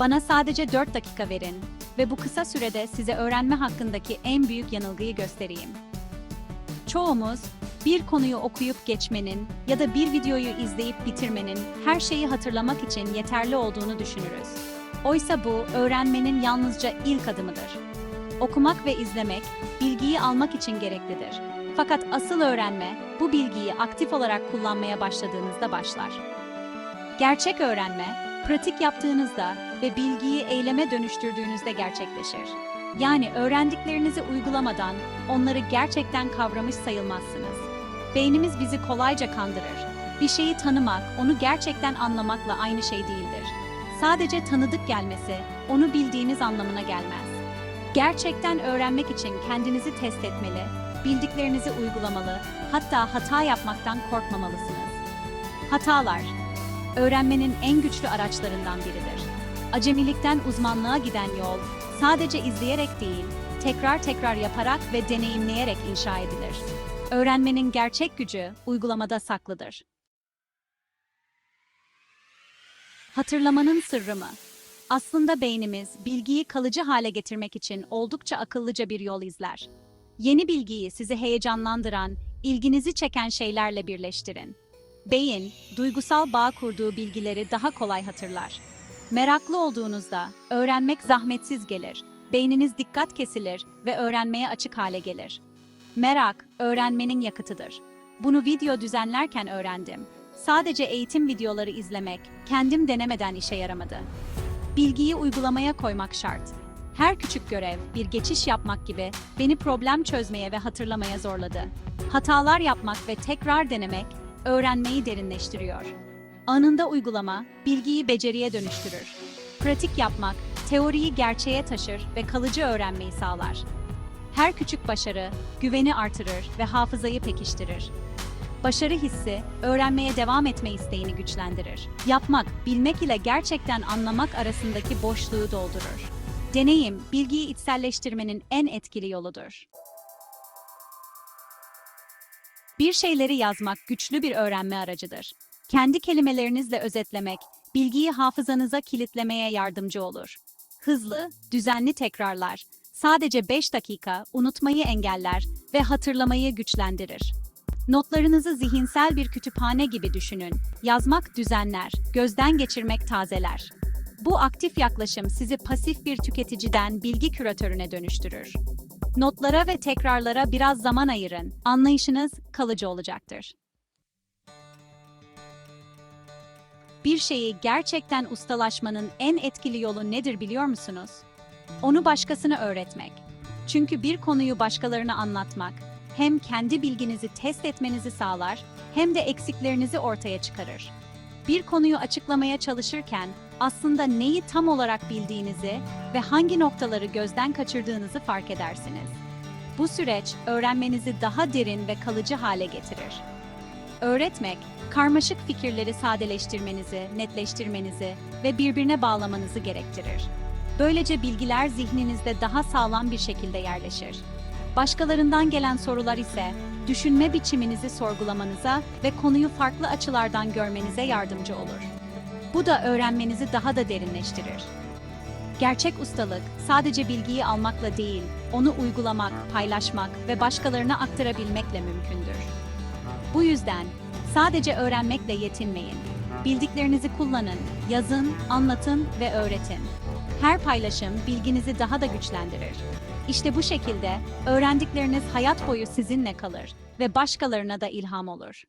Bana sadece 4 dakika verin ve bu kısa sürede size öğrenme hakkındaki en büyük yanılgıyı göstereyim. Çoğumuz bir konuyu okuyup geçmenin ya da bir videoyu izleyip bitirmenin her şeyi hatırlamak için yeterli olduğunu düşünürüz. Oysa bu öğrenmenin yalnızca ilk adımıdır. Okumak ve izlemek bilgiyi almak için gereklidir. Fakat asıl öğrenme bu bilgiyi aktif olarak kullanmaya başladığınızda başlar. Gerçek öğrenme, pratik yaptığınızda ve bilgiyi eyleme dönüştürdüğünüzde gerçekleşir. Yani öğrendiklerinizi uygulamadan onları gerçekten kavramış sayılmazsınız. Beynimiz bizi kolayca kandırır. Bir şeyi tanımak, onu gerçekten anlamakla aynı şey değildir. Sadece tanıdık gelmesi, onu bildiğiniz anlamına gelmez. Gerçekten öğrenmek için kendinizi test etmeli, bildiklerinizi uygulamalı, hatta hata yapmaktan korkmamalısınız. Hatalar, öğrenmenin en güçlü araçlarından biridir. Acemilikten uzmanlığa giden yol, sadece izleyerek değil, tekrar tekrar yaparak ve deneyimleyerek inşa edilir. Öğrenmenin gerçek gücü uygulamada saklıdır. Hatırlamanın sırrı mı? Aslında beynimiz bilgiyi kalıcı hale getirmek için oldukça akıllıca bir yol izler. Yeni bilgiyi sizi heyecanlandıran, ilginizi çeken şeylerle birleştirin. Beyin, duygusal bağ kurduğu bilgileri daha kolay hatırlar. Meraklı olduğunuzda öğrenmek zahmetsiz gelir. Beyniniz dikkat kesilir ve öğrenmeye açık hale gelir. Merak, öğrenmenin yakıtıdır. Bunu video düzenlerken öğrendim. Sadece eğitim videoları izlemek, kendim denemeden işe yaramadı. Bilgiyi uygulamaya koymak şart. Her küçük görev, bir geçiş yapmak gibi beni problem çözmeye ve hatırlamaya zorladı. Hatalar yapmak ve tekrar denemek, öğrenmeyi derinleştiriyor. Anında uygulama, bilgiyi beceriye dönüştürür. Pratik yapmak, teoriyi gerçeğe taşır ve kalıcı öğrenmeyi sağlar. Her küçük başarı, güveni artırır ve hafızayı pekiştirir. Başarı hissi, öğrenmeye devam etme isteğini güçlendirir. Yapmak, bilmek ile gerçekten anlamak arasındaki boşluğu doldurur. Deneyim, bilgiyi içselleştirmenin en etkili yoludur. Bir şeyleri yazmak güçlü bir öğrenme aracıdır. Kendi kelimelerinizle özetlemek, bilgiyi hafızanıza kilitlemeye yardımcı olur. Hızlı, düzenli tekrarlar, sadece 5 dakika unutmayı engeller ve hatırlamayı güçlendirir. Notlarınızı zihinsel bir kütüphane gibi düşünün. Yazmak düzenler, gözden geçirmek tazeler. Bu aktif yaklaşım sizi pasif bir tüketiciden bilgi küratörüne dönüştürür. Notlara ve tekrarlara biraz zaman ayırın. Anlayışınız kalıcı olacaktır. Bir şeyi gerçekten ustalaşmanın en etkili yolu nedir biliyor musunuz? Onu başkasına öğretmek. Çünkü bir konuyu başkalarına anlatmak hem kendi bilginizi test etmenizi sağlar hem de eksiklerinizi ortaya çıkarır. Bir konuyu açıklamaya çalışırken aslında neyi tam olarak bildiğinizi ve hangi noktaları gözden kaçırdığınızı fark edersiniz. Bu süreç öğrenmenizi daha derin ve kalıcı hale getirir. Öğretmek, karmaşık fikirleri sadeleştirmenizi, netleştirmenizi ve birbirine bağlamanızı gerektirir. Böylece bilgiler zihninizde daha sağlam bir şekilde yerleşir. Başkalarından gelen sorular ise düşünme biçiminizi sorgulamanıza ve konuyu farklı açılardan görmenize yardımcı olur. Bu da öğrenmenizi daha da derinleştirir. Gerçek ustalık sadece bilgiyi almakla değil, onu uygulamak, paylaşmak ve başkalarına aktarabilmekle mümkündür. Bu yüzden sadece öğrenmekle yetinmeyin. Bildiklerinizi kullanın, yazın, anlatın ve öğretin. Her paylaşım bilginizi daha da güçlendirir. İşte bu şekilde öğrendikleriniz hayat boyu sizinle kalır ve başkalarına da ilham olur.